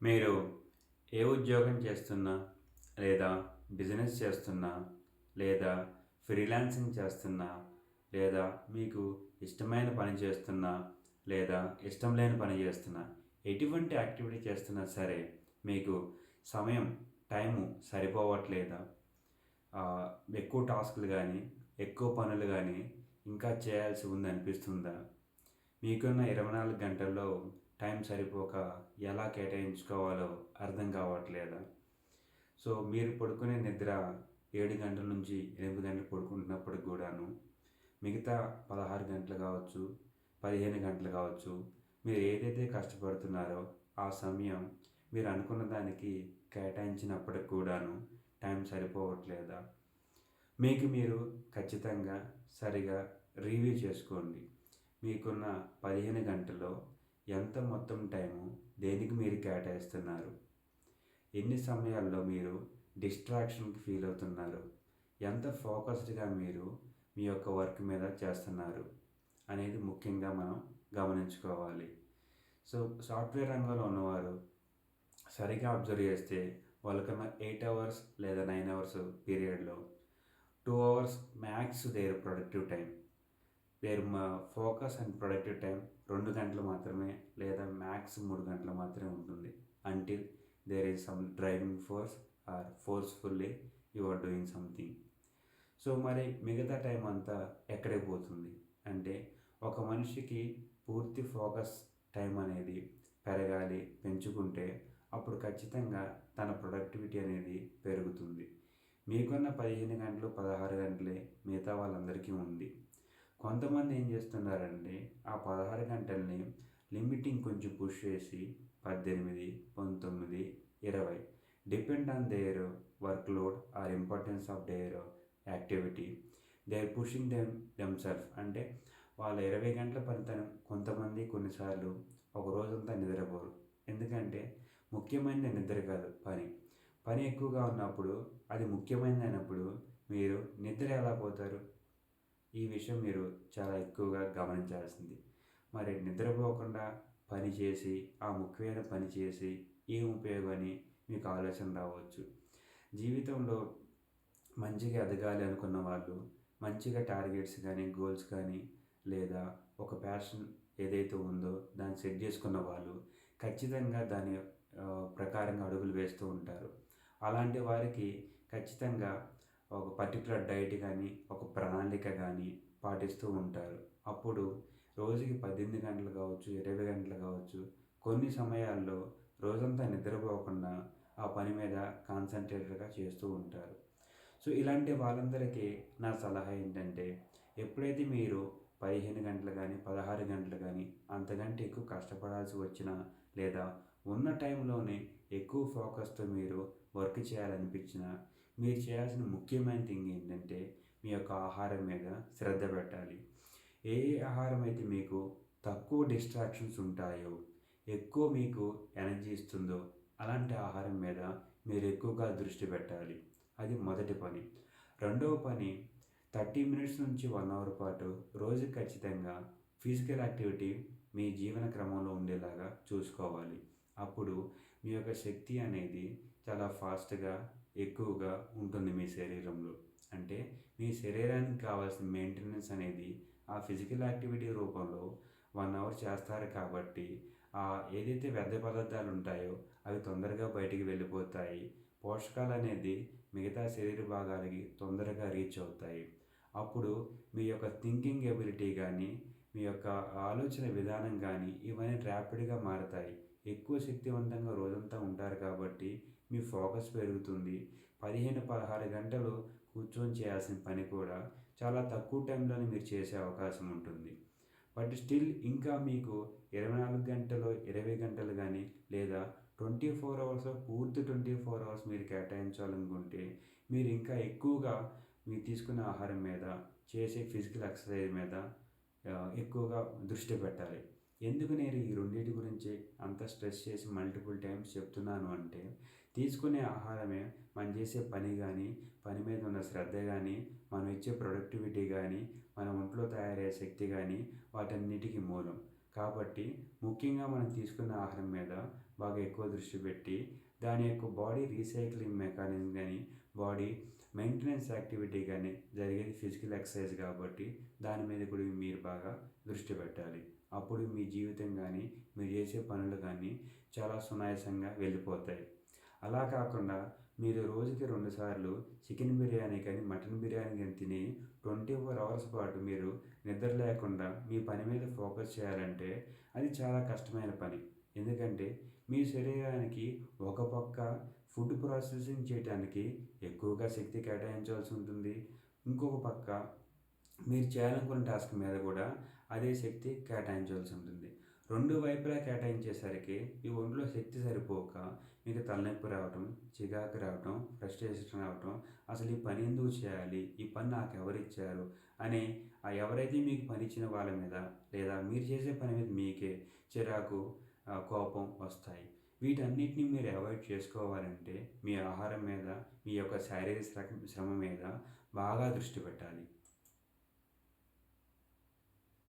మీరు ఏ ఉద్యోగం చేస్తున్నా లేదా బిజినెస్ చేస్తున్నా లేదా ఫ్రీలాన్సింగ్ చేస్తున్నా లేదా మీకు ఇష్టమైన పని చేస్తున్నా లేదా ఇష్టం లేని పని చేస్తున్నా ఎటువంటి యాక్టివిటీ చేస్తున్నా సరే మీకు సమయం టైము సరిపోవట్లేదా? ఎక్కువ టాస్కులు కానీ ఎక్కువ పనులు కానీ ఇంకా చేయాల్సి ఉంది అనిపిస్తుందా మీకున్న ఇరవై నాలుగు గంటల్లో టైం సరిపోక ఎలా కేటాయించుకోవాలో అర్థం కావట్లేదా? సో మీరు పడుకునే నిద్ర ఏడు గంటల నుంచి ఎనిమిది గంటలు పడుకుంటున్నప్పటికి కూడాను మిగతా పదహారు గంటలు కావచ్చు పదిహేను గంటలు కావచ్చు మీరు ఏదైతే కష్టపడుతున్నారో ఆ సమయం మీరు అనుకున్న దానికి కేటాయించినప్పటికి కూడాను టైం సరిపోవట్లేదా? మీకు మీరు ఖచ్చితంగా సరిగా రివ్యూ చేసుకోండి. మీకున్న పదిహేను గంటల్లో ఎంత మొత్తం టైము దేనికి మీరు కేటాయిస్తున్నారు? ఎన్ని సమయాల్లో మీరు డిస్ట్రాక్షన్కి ఫీల్ అవుతున్నారు? ఎంత ఫోకస్డ్గా మీరు మీ యొక్క వర్క్ మీద చేస్తున్నారు? అనేది ముఖ్యంగా మనం గమనించుకోవాలి. సో సాఫ్ట్వేర్ రంగంలో ఉన్నవారు సరిగా అబ్జర్వ్ చేస్తే వాళ్ళకన్నా ఎయిట్ అవర్స్ లేదా నైన్ అవర్స్ పీరియడ్లో two hours max their productive time their focus and productive time రెండు గంటలు మాత్రమే లేదా మ్యాక్స్ మూడు గంటలు మాత్రమే ఉంటుంది. Until there is some driving force or forcefully you are doing something so మరి మిగతా టైం అంతా ఎక్కడికి పోతుంది? అంటే ఒక మనిషికి పూర్తి ఫోకస్ టైం అనేది పెరగాలి పెంచుకుంటే అప్పుడు ఖచ్చితంగా తన ప్రొడక్టివిటీ అనేది పెరుగుతుంది. మీకున్న పదిహేను గంటలు పదహారు గంటలే మిగతా వాళ్ళందరికీ ఉంది. కొంతమంది ఏం చేస్తున్నారంటే ఆ పదహారు గంటల్ని లిమిటింగ్ కొంచెం పుష్ చేసి పద్దెనిమిది పంతొమ్మిది ఇరవై depend on their work load or importance of their activity they are pushing them themself అంటే వాళ్ళ ఇరవై గంటల పనితనం కొంతమంది కొన్నిసార్లు ఒక రోజంతా నిద్రపోరు. ఎందుకంటే ముఖ్యమైన నిద్ర కాదు పని. పని ఎక్కువగా ఉన్నప్పుడు అది ముఖ్యమైనది అయినప్పుడు మీరు నిద్ర ఎలా పోతారు? ఈ విషయం మీరు చాలా ఎక్కువగా గమనించాల్సింది. మరి నిద్రపోకుండా పని చేసి ఆ ముఖ్యమైన పని చేసి ఏం ఉపయోగమని మీకు ఆలోచన రావచ్చు. జీవితంలో మంచిగా ఎదగాలి అనుకున్న వాళ్ళు మంచిగా టార్గెట్స్ కానీ గోల్స్ కానీ లేదా ఒక ప్యాషన్ ఏదైతే ఉందో దాన్ని సెట్ చేసుకున్న వాళ్ళు ఖచ్చితంగా దాని ప్రకారంగా అడుగులు వేస్తూ ఉంటారు. అలాంటి వారికి ఖచ్చితంగా ఒక పర్టికులర్ డైట్ కానీ ఒక ప్రణాళిక కానీ పాటిస్తూ ఉంటారు. అప్పుడు రోజుకి పద్దెనిమిది గంటలు కావచ్చు ఇరవై గంటలు కావచ్చు కొన్ని సమయాల్లో రోజంతా నిద్రపోకుండా ఆ పని మీద కాన్సన్ట్రేటెడ్గా చేస్తూ ఉంటారు. సో ఇలాంటి వాళ్ళందరికీ నా సలహా ఏంటంటే ఎప్పుడైతే మీరు పదిహేను గంటలు కానీ పదహారు గంటలు కానీ అంతకంటే ఎక్కువ కష్టపడాల్సి వచ్చినా లేదా ఉన్న టైంలోనే ఎక్కువ ఫోకస్తో మీరు వర్క్ చేయాలనిపించినా మీరు చేయాల్సిన ముఖ్యమైన థింగ్ ఏంటంటే మీ యొక్క ఆహారం మీద శ్రద్ధ పెట్టాలి. ఏ ఏ ఆహారం అయితే మీకు తక్కువ డిస్ట్రాక్షన్స్ ఉంటాయో ఎక్కువ మీకు ఎనర్జీ ఇస్తుందో అలాంటి ఆహారం మీద మీరు ఎక్కువగా దృష్టి పెట్టాలి. అది మొదటి పని. రెండవ పని థర్టీ మినిట్స్ నుంచి వన్ అవర్ పాటు రోజు ఖచ్చితంగా ఫిజికల్ యాక్టివిటీ మీ జీవన క్రమంలో ఉండేలాగా చూసుకోవాలి. అప్పుడు మీ యొక్క శక్తి అనేది చాలా ఫాస్ట్గా ఎక్కువగా ఉంటుంది మీ శరీరంలో. అంటే మీ శరీరానికి కావాల్సిన మెయింటెనెన్స్ అనేది ఆ ఫిజికల్ యాక్టివిటీ రూపంలో వన్ అవర్ చేస్తారు కాబట్టి ఆ ఏదైతే వ్యర్థ పదార్థాలు ఉంటాయో అవి తొందరగా బయటికి వెళ్ళిపోతాయి. పోషకాలు అనేది మిగతా శరీర భాగాలకి తొందరగా రీచ్ అవుతాయి. అప్పుడు మీ యొక్క థింకింగ్ ఎబిలిటీ కానీ మీ యొక్క ఆలోచన విధానం కానీ ఇవన్నీ ర్యాపిడ్గా మారతాయి. ఎక్కువ శక్తివంతంగా రోజంతా ఉంటారు కాబట్టి మీ ఫోకస్ పెరుగుతుంది. పదిహేను పదహారు గంటలు కూర్చొని చేయాల్సిన పని కూడా చాలా తక్కువ టైంలోనే మీరు చేసే అవకాశం ఉంటుంది. బట్ స్టిల్ ఇంకా మీకు ఇరవై నాలుగు గంటలు ఇరవై గంటలు కానీ లేదా ట్వంటీ ఫోర్ అవర్స్ పూర్తి ట్వంటీ ఫోర్ అవర్స్ మీరు కేటాయించాలనుకుంటే మీరు ఇంకా ఎక్కువగా మీరు తీసుకునే ఆహారం మీద చేసే ఫిజికల్ ఎక్సర్సైజ్ మీద ఎక్కువగా దృష్టి పెట్టాలి. ఎందుకు నేను ఈ రెండింటి గురించి అంత స్ట్రెస్ చేసి మల్టిపుల్ టైమ్స్ చెప్తున్నాను అంటే తీసుకునే ఆహారమే మనం చేసే పని కానీ పని మీద ఉన్న శ్రద్ధ కానీ మనం ఇచ్చే ప్రొడక్టివిటీ కానీ మన ఒంట్లో తయారయ్యే శక్తి కానీ వాటన్నిటికీ మూలం. కాబట్టి ముఖ్యంగా మనం తీసుకున్న ఆహారం మీద బాగా ఎక్కువ దృష్టి పెట్టి దాని యొక్క బాడీ రీసైక్లింగ్ మెకానిజం కానీ బాడీ మెయింటెనెన్స్ యాక్టివిటీ కానీ జరిగేది ఫిజికల్ ఎక్సర్సైజ్ కాబట్టి దాని మీద కూడా మీరు బాగా దృష్టి పెట్టాలి. అప్పుడు మీ జీవితం కానీ మీరు చేసే పనులు కానీ చాలా సునాయాసంగా వెళ్ళిపోతాయి. అలా కాకుండా మీరు రోజుకి రెండుసార్లు చికెన్ బిర్యానీ కానీ మటన్ బిర్యానీ కానీ తిని ట్వంటీ ఫోర్ అవర్స్ పాటు మీరు నిద్ర లేకుండా మీ పని మీద ఫోకస్ చేయాలంటే అది చాలా కష్టమైన పని. ఎందుకంటే మీ శరీరానికి ఒక పక్క ఫుడ్ ప్రాసెసింగ్ చేయడానికి ఎక్కువగా శక్తి కేటాయించాల్సి ఉంటుంది. ఇంకొక పక్క మీరు చేయాలనుకున్న టాస్క్ మీద కూడా అదే శక్తి కేటాయించాల్సి ఉంటుంది. రెండు వైపులా కేటాయించేసరికి ఈ ఒంట్లో శక్తి సరిపోక మీకు తలనొప్పి రావటం చికాకు రావటం ఫ్రస్ట్రేషన్ రావటం అసలు ఈ పని ఎందుకు చేయాలి? ఈ పని నాకు ఎవరిచ్చారు అని ఆ ఎవరైతే మీకు పని ఇచ్చిన వాళ్ళ మీద లేదా మీరు చేసే పని మీద మీకే చిరాకు కోపం వస్తాయి. వీటన్నిటిని మీరు అవాయిడ్ చేసుకోవాలంటే మీ ఆహారం మీద మీ యొక్క శారీరక శ్రమ- శ్రమ మీద బాగా దృష్టి పెట్టాలి.